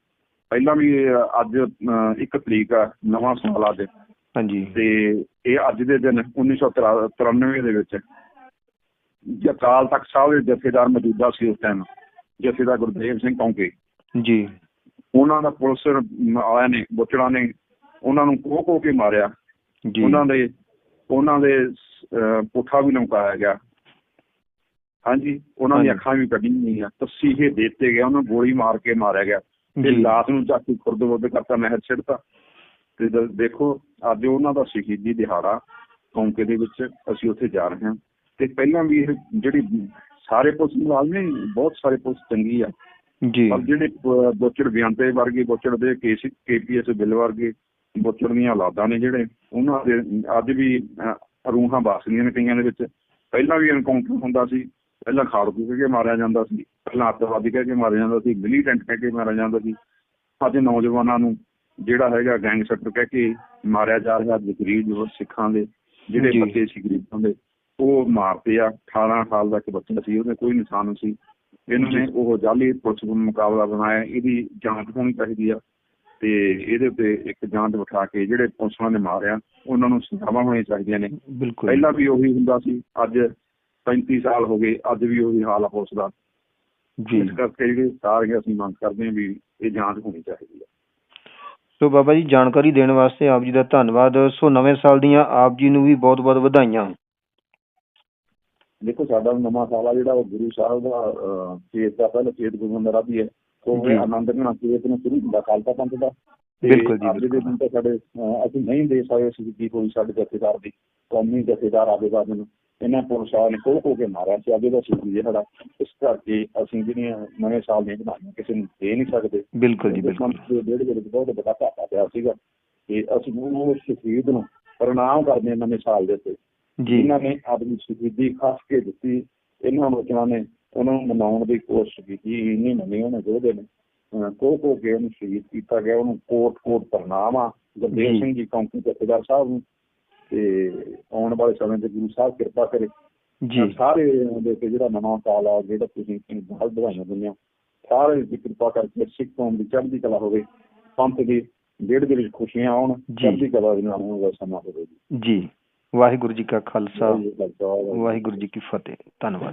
ਪਹਿਲਾਂ ਵੀ ਅੱਜ ਇੱਕ ਤਰੀਕ ਆ ਨਵਾਂ ਸਾਲ ਅੱਜ। ਹਾਂਜੀ। ਤੇ ਇਹ ਅੱਜ ਦੇ ਦਿਨ 1993 ਦੇ ਵਿੱਚ ਜਕਾਲ ਤਖਤ ਸਾਹਿਬ ਦੇ ਜਥੇਦਾਰ ਮੌਜੂਦਾ ਸੀ ਉਸ ਟਾਈਮ ਜਥੇਦਾਰ ਗੁਰਦੇਵ ਸਿੰਘ ਕੌਂਕੇ। ਜੀ। ਉਹਨਾਂ ਦਾ ਪੁਲਿਸ ਆਇਆ ਨੇ ਬੁੱਚੜਾ ਨੇ ਉਹਨਾਂ ਨੂੰ ਕੋਹ ਕੋਹ ਕੇ ਮਾਰਿਆ। ਜੀ। ਉਹਨਾਂ ਦੇ ਉਹਨਾਂ ਦੇ ਪੁੱਠਾ ਵੀ ਲਮਕਾਇਆ ਗਿਆ। ਹਾਂਜੀ ਉਹਨਾਂ ਦੀਆਂ। ਅੱਖਾਂ ਵੀ ਕੱਢੀਆਂ ਗਈਆਂ ਤਸੀਹੇ ਦਿੱਤੇ ਗਏ ਉਹਨਾਂ ਗੋਲੀ ਮਾਰ ਕੇ ਮਾਰਿਆ ਗਿਆ। ਤੇ ਲਾਸ਼ ਨੂੰ ਚੱਕ ਕੇ ਖੁਰਦ-ਬੁਰਦ ਕਰਤਾ ਨਹਿਰ ਛਿੜਤਾ ਤੇ ਦੇਖੋ ਅੱਜ ਉਹਨਾਂ ਦਾ ਸ਼ਹੀਦੀ ਦਿਹਾੜਾ ਕੌਂਕੇ ਦੇ ਵਿੱਚ ਅਸੀਂ ਉੱਥੇ ਜਾ ਰਹੇ ਹਾਂ। ਤੇ ਪਹਿਲਾਂ ਵੀ ਇਹ ਜਿਹੜੀ ਸਾਰੇ ਪੁਲਿਸ ਮੁਲਾਜ਼ਮ ਬਹੁਤ ਸਾਰੇ ਪੁਲਿਸ ਚੰਗੀ ਆ। ਜੀ। ਪਰ ਜਿਹੜੇ ਬੋਚੜ ਬਿਆੰਤੇ ਵਰਗੇ ਬੋਚੜ ਦੇ ਕੇਸ ਕੇਪੀਐਸ ਬਿੱਲ ਵਰਗੇ ਬੋਚੜ ਦੀਆਂ ਔਲਾਦਾਂ ਨੇ ਜਿਹੜੇ ਉਹਨਾਂ ਦੇ ਅੱਜ ਵੀ ਰੂਹਾਂ ਵਾਸਦੀਆਂ ਨੇ ਕਈਆਂ ਦੇ ਵਿੱਚ। ਪਹਿਲਾਂ ਵੀ ਐਨਕਾਊਂਟਰ ਹੁੰਦਾ ਸੀ। ਪਹਿਲਾਂ ਖਾੜਕੂ ਕਹਿ ਕੇ ਮਾਰਿਆ ਜਾਂਦਾ ਸੀ। ਪਹਿਲਾਂ ਅੱਤਵਾਦੀ ਕਹਿ ਕੇ ਮਾਰਿਆ ਜਾਂਦਾ ਸੀ। ਮਿਲੀਟੈਂਟ ਕਹਿ ਕੇ ਮਾਰਿਆ ਜਾਂਦਾ ਸੀ। ਅੱਜ ਨੌਜਵਾਨਾਂ ਨੂੰ ਜਿਹੜਾ ਹੈਗਾ ਗੈਂਗਸਟਰ ਕਹਿ ਕੇ ਮਾਰਿਆ ਜਾ ਰਿਹਾ ਗਰੀਬ ਜੋ ਸਿੱਖਾਂ ਦੇ ਜਿਹੜੇ। ਬੱਚੇ ਸੀ ਗਰੀਬਾਂ ਦੇ ਉਹ ਮਾਰਤੇ ਆ। 18 ਸਾਲ ਦਾ ਇੱਕ ਬੱਚਾ ਸੀ ਉਹਦੇ ਕੋਈ ਨਿਸ਼ਾਨ ਨਹੀਂ ਸੀ। ਇਹਨਾਂ ਨੇ ਉਹ ਜਾਲੀ ਪੁਲਿਸ ਨੂੰ ਮੁਕਾਬਲਾ ਬਣਾਇਆ ਇਹਦੀ ਜਾਂਚ ਹੋਣੀ ਚਾਹੀਦੀ ਆ। ਤੇ ਇਹਦੇ ਉੱਤੇ ਇੱਕ ਜਾਂਚ ਬਿਠਾ ਕੇ ਜਿਹੜੇ ਪੁਲਿਸ ਨੇ ਮਾਰਿਆ ਉਹਨਾਂ ਨੂੰ ਸਜ਼ਾਵਾਂ ਹੋਣੀਆਂ ਚਾਹੀਦੀਆਂ ਨੇ। ਪਹਿਲਾਂ ਵੀ ਉਹੀ ਹੁੰਦਾ ਸੀ ਅੱਜ 35 ਸਾਲ ਹੋ ਗਏ ਅੱਜ ਵੀ ਉਹੀ ਹਾਲ ਆ ਪੁਲਿਸ ਦਾ। ਜੀ। ਇਸ ਕਰਕੇ ਜਿਹੜੇ ਸਾਰੀਆਂ ਅਸੀਂ ਮੰਗ ਕਰਦੇ ਹਾਂ ਵੀ ਇਹ ਜਾਂਚ ਹੋਣੀ ਚਾਹੀਦੀ ਹੈ ਸੋ ਬਾਬਾ ਜੀ ਜਾਣਕਾਰੀ ਦੇਣ ਵਾਸਤੇ ਆਪ ਜੀ ਦਾ ਧੰਨਵਾਦ। ਸੋ ਨਵੇਂ ਸਾਲ ਦੀਆਂ ਆਪ ਜੀ ਨੂੰ ਵੀ ਬਹੁਤ-ਬਹੁਤ ਵਧਾਈਆਂ। ਦੇਖੋ ਸਾਡਾ ਨਵਾਂ ਸਾਲ ਆ ਜਿਹੜਾ ਉਹ ਗੁਰੂ ਸਾਹਿਬ ਦਾ ਅਹ, ਚੇਤ ਦਾ ਪਹਿਲਾ ਚੇਤ ਗੁਰੂ ਦਾ ਵੀ ਹੈ ਉਹ ਜੀ। ਇਹ ਆਨੰਦ ਘਣਾ ਚੇਤ ਨੂੰ ਸ਼ੁਰੂ ਹੁੰਦਾ ਖਾਲਸਾ ਪੰਥ ਦਾ। ਤੇ ਬਿਲਕੁਲ ਜੀ, ਅੱਜ ਦੇ ਦਿਨ ਤਾਂ ਸਾਡੇ ਅਹ, ਅਸੀਂ ਨਹੀਂ ਦੇ ਸਕਦੇ ਸੀ ਕੀ ਕੋਈ ਸਾਡੇ ਜਥੇਦਾਰ ਦੀ ਕੌਮੀ ਜਥੇਦਾਰ ਆਵੇਵਾਦ ਨੂੰ। ਇਹਨਾਂ ਪੁਲਿਸ ਵਾਲਿਆਂ ਨੇ ਕੋਹ ਕੋਹ ਕੇ ਮਾਰਿਆ ਸੀ ਅੱਗੇ ਦਾ ਸੀ ਜਿਹੜਾ ਇਸ ਕਰਕੇ ਅਸੀਂ ਜਿਹੜੀਆਂ ਨਵੇਂ ਸਾਲ ਦੀਆਂ ਵਧਾਈਆਂ ਕਿਸੇ ਨੂੰ ਦੇ ਨਹੀਂ ਸਕਦੇ। ਬਿਲਕੁਲ ਜੀ ਬਿਲਕੁਲ। ਡੇਢ ਦੇ ਵਿੱਚ ਬਹੁਤ ਵੱਡਾ ਘਾਟਾ ਪਿਆ ਸੀਗਾ ਤੇ ਅਸੀਂ ਉਹ ਸ਼ਹੀਦ ਨੂੰ ਪ੍ਰਣਾਮ ਕਰਦੇ ਹਾਂ ਨਵੇਂ ਸਾਲ ਦੇ ਉੱਤੇ। ਜੀ। ਇਹਨਾਂ ਨੇ ਆਪਣੀ ਸ਼ਹੀਦੀ ਖਾਸ ਕੇ ਦਿੱਤੀ ਇਹਨਾਂ ਬੱਚਿਆਂ ਨੇ ਉਹਨਾਂ ਨੂੰ ਮਨਾਉਣ ਦੀ ਕੋਸ਼ਿਸ਼ ਕੀਤੀ ਇੰਨੀ ਮੰਨੀ ਉਹਨੇ ਯੋਧੇ ਨੇ ਕੋ ਕੋ ਕੇ ਉਹਨੂੰ ਸ਼ਹੀਦ ਕੀਤਾ ਗਿਆ ਉਹਨੂੰ ਕੋਟ ਕੋਟ ਪ੍ਰਣਾਮ ਆ। ਗੁਰਦੇਵ। ਸਿੰਘ ਜੀ ਕੌਂਕੀ ਜਥੇਦਾਰ ਸਾਹਿਬ ਨੂੰ ਤੇ ਆਉਣ ਵਾਲੇ ਸਮੇਂ 'ਚ ਗੁਰੂ ਸਾਹਿਬ ਕਿਰਪਾ ਕਰੇ। ਜੀ। ਸਾਰੇ ਦੇ ਕੇ ਜਿਹੜਾ ਨਵਾਂ ਸਾਲ ਆ ਜਿਹੜਾ ਤੁਸੀਂ ਬਹੁਤ ਵਧਾਈਆਂ ਦਿੰਦੇ ਸਾਰੇ ਦੀ ਕਿਰਪਾ ਕਰਕੇ ਸਿੱਖ ਕੌਮ ਦੀ ਚੜ੍ਹਦੀ ਕਲਾ ਹੋਵੇ ਪੰਥ ਦੀ ਡੇਢ ਦੇ ਵਿੱਚ ਖੁਸ਼ੀਆਂ ਆਉਣ। ਚੜ੍ਹਦੀ ਕਲਾ ਦੇ ਨਾਲ ਦਾ ਸਮਾਂ ਹੋਵੇ। ਜੀ। ਵਾਹਿਗੁਰੂ ਜੀ ਕਾ ਖਾਲਸਾ। ਵਾਹਿਗੁਰੂ ਜੀ ਕੀ ਫਤਿਹ। ਧੰਨਵਾਦ।